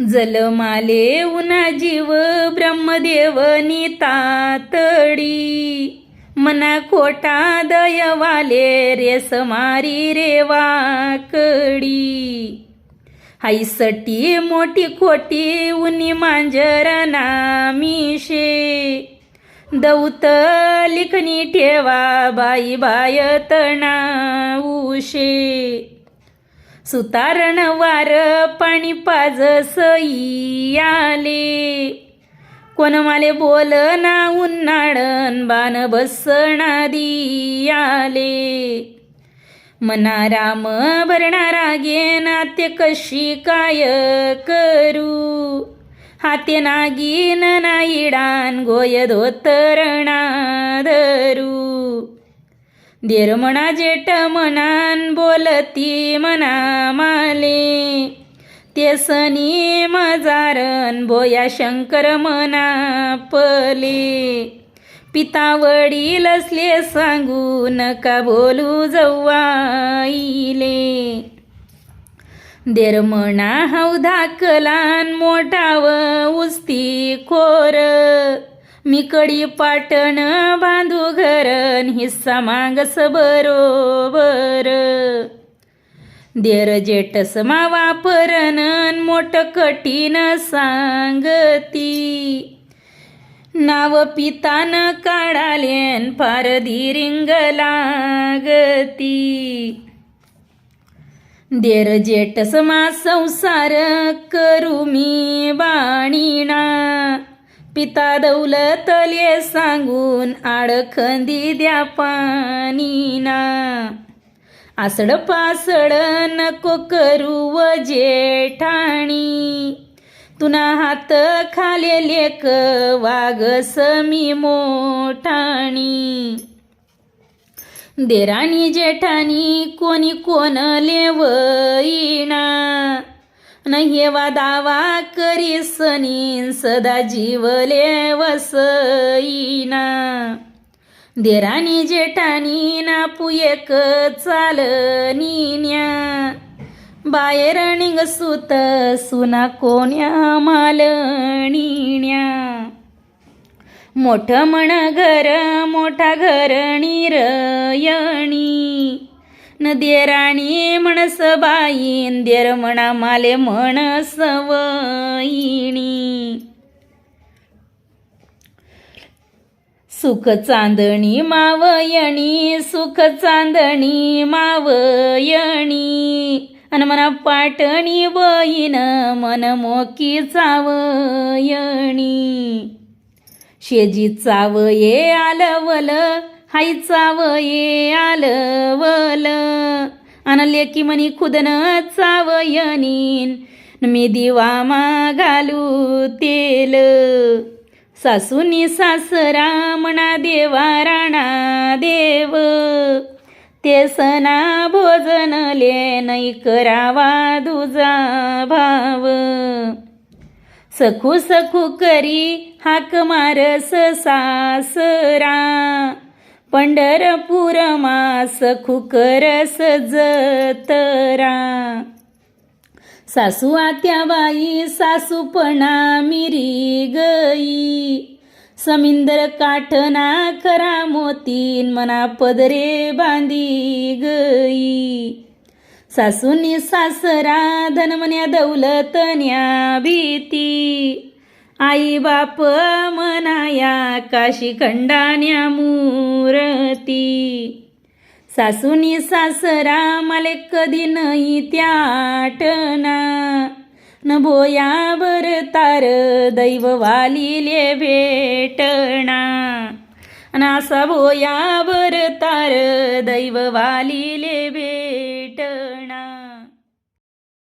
जलमाले उना जीव ब्रह्मदेवनी तातडी. मना खोटा दयवाले रेस मारी रे वाकडी हाईसटी मोठी खोटी उनी मांजरना नामिशे. दौत लिखणी ठेवा बाई बाय तणा उशे सुतारण वार पाणी पाज सई आले. कोण माले बोल ना उन्हाळण बाण बसणा दी आले. मना राम भरणारा गेना नाते कशी काय करू? हाते नागीन नाईडान गोय धोतरणा धरू. देर म्हणा जेठ मनान बोलती मना माले. तेसनी मजारन बोया शंकर मना पले. पिता वडील असले सांगू नका बोलू जव्वाईले देर म्हणा हाऊ धाकलान मोठाव उस्ती खोर. मी कडी पाटण बांधू घरन हिस्सा मागस बरोबर. देर जेटस मा वापरन मोठ कठीण सांगती. नाव पितान काढालेन फार धीरिंग लागती. देर जेटस मा संसार करू मी बाणीना पिता दौलतले सांगून आडखंदी द्या पाणीना. आसड पासड नको करू व जेठाणी. तुना हात खाले लेक वाग मी मोठाणी. देराणी जेठाणी कोणी कोण लेवईना न हेवा दावा करी सदा जीवले वसईना. देराणी जेठानी ना पुयेक चालनीन्या बाहेर निघसूत सुना कोण्या मालणीण्या मोठं म्हण घर मोठा घर निरयणी. नदी राणी म्हणस बाई देर म्हणा माले म्हणस वईणी सुख चांदणी मावयणी सुख चांदणी मावयणी अन मना पाटणी बहीण मन मोकी चावयणी शेजी चावये आलवल हाई चावये आलवल. आणले की मनी खुदन चावयनीन मी दिवा मा घालू तेल. सासूनी सासरा म्हणा देवा राणा देव. ते सना भोजनले नाही करावा दुजा भाव. सखू सखू करी हाक मारस सासरा. पंढरपूर मास खुकरस जतरा सासू आत्या बाई सासूपणा मिरी गई. समिंदर काठना खरा मोतीन मना पदरे बांधी गई. सासूनी सासरा धनमन्या दौलतन्या भीती. आई बाप मनाया काशी खंडान्या मूरती. सासूनी सासरा मले कधी नाही त्याटना. न भोया बर तार दैव वालिले भेटणा नासा असा भोया बर तार दैव वालिले भेट